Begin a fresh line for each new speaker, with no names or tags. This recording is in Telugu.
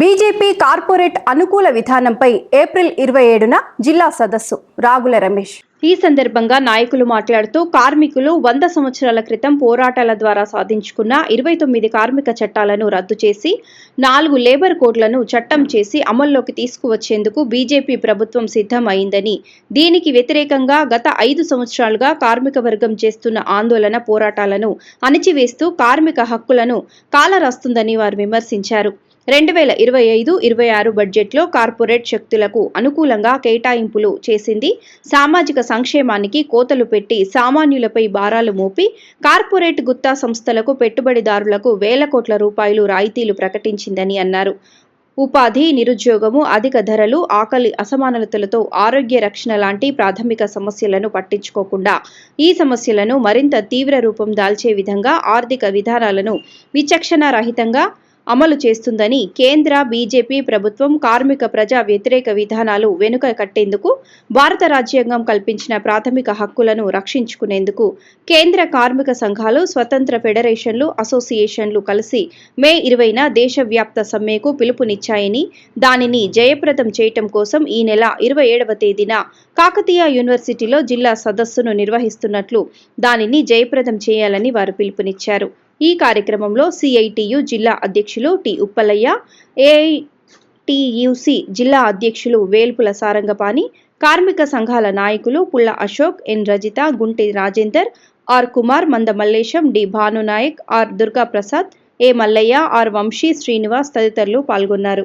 బీజేపీ కార్పొరేట్ అనుకూల విధానంపై ఏప్రిల్ ఇరవై ఏడున జిల్లా సదస్సు. రాగుల రమేష్. ఈ సందర్భంగా నాయకులు మాట్లాడుతూ కార్మికులు వంద సంవత్సరాల క్రితం పోరాటాల ద్వారా సాధించుకున్న ఇరవై తొమ్మిది కార్మిక చట్టాలను రద్దు చేసి నాలుగు లేబర్ కోడ్లను చట్టం చేసి అమల్లోకి తీసుకువచ్చేందుకు బీజేపీ ప్రభుత్వం సిద్ధం అయిందని దీనికి వ్యతిరేకంగా గత ఐదు సంవత్సరాలుగా కార్మిక వర్గం చేస్తున్న ఆందోళన పోరాటాలను అణిచివేస్తూ కార్మిక హక్కులను కాలరాస్తుందని వారు విమర్శించారు. రెండు వేల ఇరవై ఐదు ఇరవై ఆరు బడ్జెట్లో కార్పొరేట్ శక్తులకు అనుకూలంగా కేటాయింపులు చేసింది. సామాజిక సంక్షేమానికి కోతలు పెట్టి సామాన్యులపై భారాలు మోపి కార్పొరేట్ గుత్తా సంస్థలకు పెట్టుబడిదారులకు వేల కోట్ల రూపాయలు రాయితీలు ప్రకటించిందని అన్నారు. ఉపాధి నిరుద్యోగము అధిక ధరలు ఆకలి అసమానతలతో ఆరోగ్య రక్షణ లాంటి ప్రాథమిక సమస్యలను పట్టించుకోకుండా ఈ సమస్యలను మరింత తీవ్ర రూపం దాల్చే విధంగా ఆర్థిక విధానాలను విచక్షణ రహితంగా అమలు చేస్తుందని కేంద్ర బీజేపీ ప్రభుత్వం కార్మిక ప్రజా వ్యతిరేక విధానాలు వెనుక కట్టేందుకు భారత రాజ్యాంగం కల్పించిన ప్రాథమిక హక్కులను రక్షించుకునేందుకు కేంద్ర కార్మిక సంఘాలు స్వతంత్ర ఫెడరేషన్లు అసోసియేషన్లు కలిసి మే ఇరవైన దేశవ్యాప్త సమ్మెకు పిలుపునిచ్చాయని దానిని జయప్రదం చేయటం కోసం ఈ నెల ఇరవై ఏడవ తేదీన కాకతీయ యూనివర్సిటీలో జిల్లా సదస్సును నిర్వహిస్తున్నట్లు దానిని జయప్రదం చేయాలని వారు పిలుపునిచ్చారు. ఈ కార్యక్రమంలో సిఐటియు జిల్లా అధ్యక్షులు టి ఉప్పలయ్య ఏఐటియుసి జిల్లా అధ్యక్షులు వేల్పుల సారంగపాణి కార్మిక సంఘాల నాయకులు Pulla Ashok N Rajitha Gunti Rajender R Kumar Manda Mallesham D Bhanunayak R Durgaprasad A Mallaiah R Vamshi Srinivas తదితరులు పాల్గొన్నారు.